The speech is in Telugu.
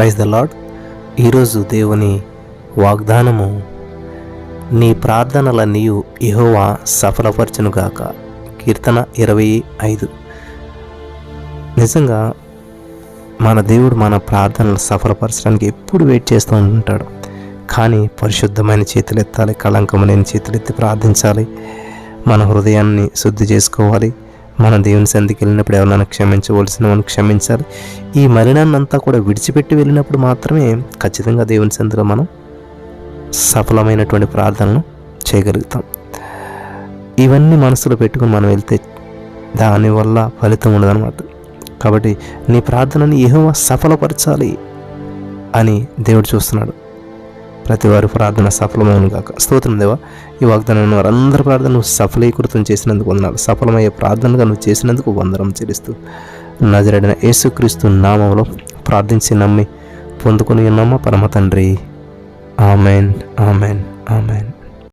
ప్రైజ్ ద లాడ్ ఈరోజు దేవుని వాగ్దానము నీ ప్రార్థనలన్నీ యెహోవా సఫలపరచునుగాక. కీర్తన ఇరవై ఐదు. నిజంగా మన దేవుడు మన ప్రార్థనలు సఫలపరచడానికి ఎప్పుడు వెయిట్ చేస్తూ ఉంటాడు. కానీ పరిశుద్ధమైన చేతులు ఎత్తాలి కళంకం లేని చేతులు ఎత్తి ప్రార్థించాలి. మన హృదయాన్ని శుద్ధి చేసుకోవాలి. మన దేవుని సంధికి వెళ్ళినప్పుడు ఎవరైనా క్షమించవలసిన మనం క్షమించాలి. ఈ మలినాన్ని అంతా కూడా విడిచిపెట్టి వెళ్ళినప్పుడు మాత్రమే ఖచ్చితంగా దేవుని సంధిలో మనం సఫలమైనటువంటి ప్రార్థనలు చేయగలుగుతాం. ఇవన్నీ మనసులో పెట్టుకుని మనం వెళ్తే దానివల్ల ఫలితం ఉండదన్నమాట. కాబట్టి నీ ప్రార్థనని ఏమో సఫలపరచాలి అని దేవుడు చూస్తున్నాడు. ప్రతి వారి ప్రార్థన సఫలమైన కాక స్తోత్రం దేవా. ఈ వాగ్దానం వారందరి ప్రార్థన నువ్వు సఫలీకృతం చేసినందుకు వందనాలు. సఫలమయ్యే ప్రార్థనగా నువ్వు చేసినందుకు వందనం చెల్లిస్తూ నజరడిన యేసుక్రీస్తు నామంలో ప్రార్థించి నమ్మి పొందుకుని ఉన్నామా? పరమ తండ్రి. ఆమెన్. ఆమెన్. ఆమెన్.